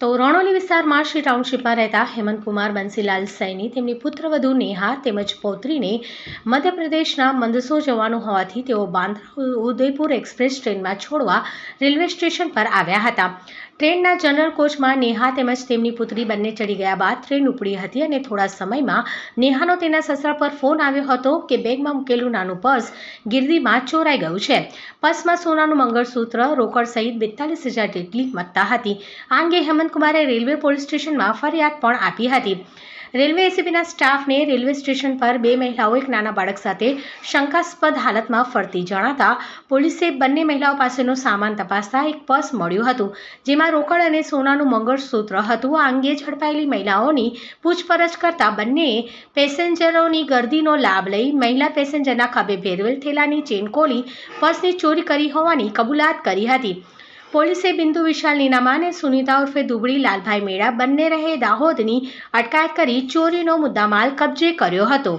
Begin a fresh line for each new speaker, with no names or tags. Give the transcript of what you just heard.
તો રણોલી વિસ્તારમાં શ્રી ટાઉનશીપમાં રહેતા હેમંતકુમાર બંસીલાલ સૈની, તેમની પુત્રવધુ નેહા તેમજ પૌત્રીને મધ્યપ્રદેશના મંદસો જવાનું હોવાથી તેઓ બાંદ્રા ઉદયપુર એક્સપ્રેસ ટ્રેનમાં છોડવા રેલવે સ્ટેશન પર આવ્યા હતા. ટ્રેનના જનરલ કોચમાં નેહા તેમજ તેમની પુત્રી બંને ચડી ગયા બાદ ટ્રેન ઉપડી હતી અને થોડા સમયમાં નેહાનો તેના સસરા પર ફોન આવ્યો હતો કે બેગમાં મૂકેલું નાનું પર્સ ગીરદીમાં ચોરાઈ ગયું છે. પર્સમાં સોનાનું મંગળસૂત્ર, રોકડ સહિત બેતાલીસ હજાર જેટલી મત્તા હતી. આ અંગે હેમંતકુમારે રેલવે પોલીસ સ્ટેશનમાં ફરિયાદ પણ આપી હતી. રેલવે એસીબીના સ્ટાફને રેલવે સ્ટેશન પર બે મહિલાઓ, એક નાના બાળક સાથે શંકાસ્પદ હાલતમાં ફરતી જણાતા પોલીસે બંને મહિલાઓ પાસેનો સામાન તપાસતા એક પર્સ મળ્યું હતું, જેમાં રોકડ અને સોનાનું મંગળસૂત્ર હતું. આ અંગે ઝડપાયેલી મહિલાઓની પૂછપરછ કરતા બંનેએ પેસેન્જરોની ગર્દીનો લાભ લઈ મહિલા પેસેન્જરના ખભે ભેરવેલ થેલાની ચેન ખોલી પર્સની ચોરી કરી હોવાની કબૂલાત કરી હતી. પોલીસે બિંદુ વિશાલ નીનામા અને સુનીતા ઉર્ફે દુબળી લાલભાઈ મેળા બંને રહે દાહોદની અટકાયત કરી ચોરીનો મુદ્દામાલ કબજે કર્યો હતો.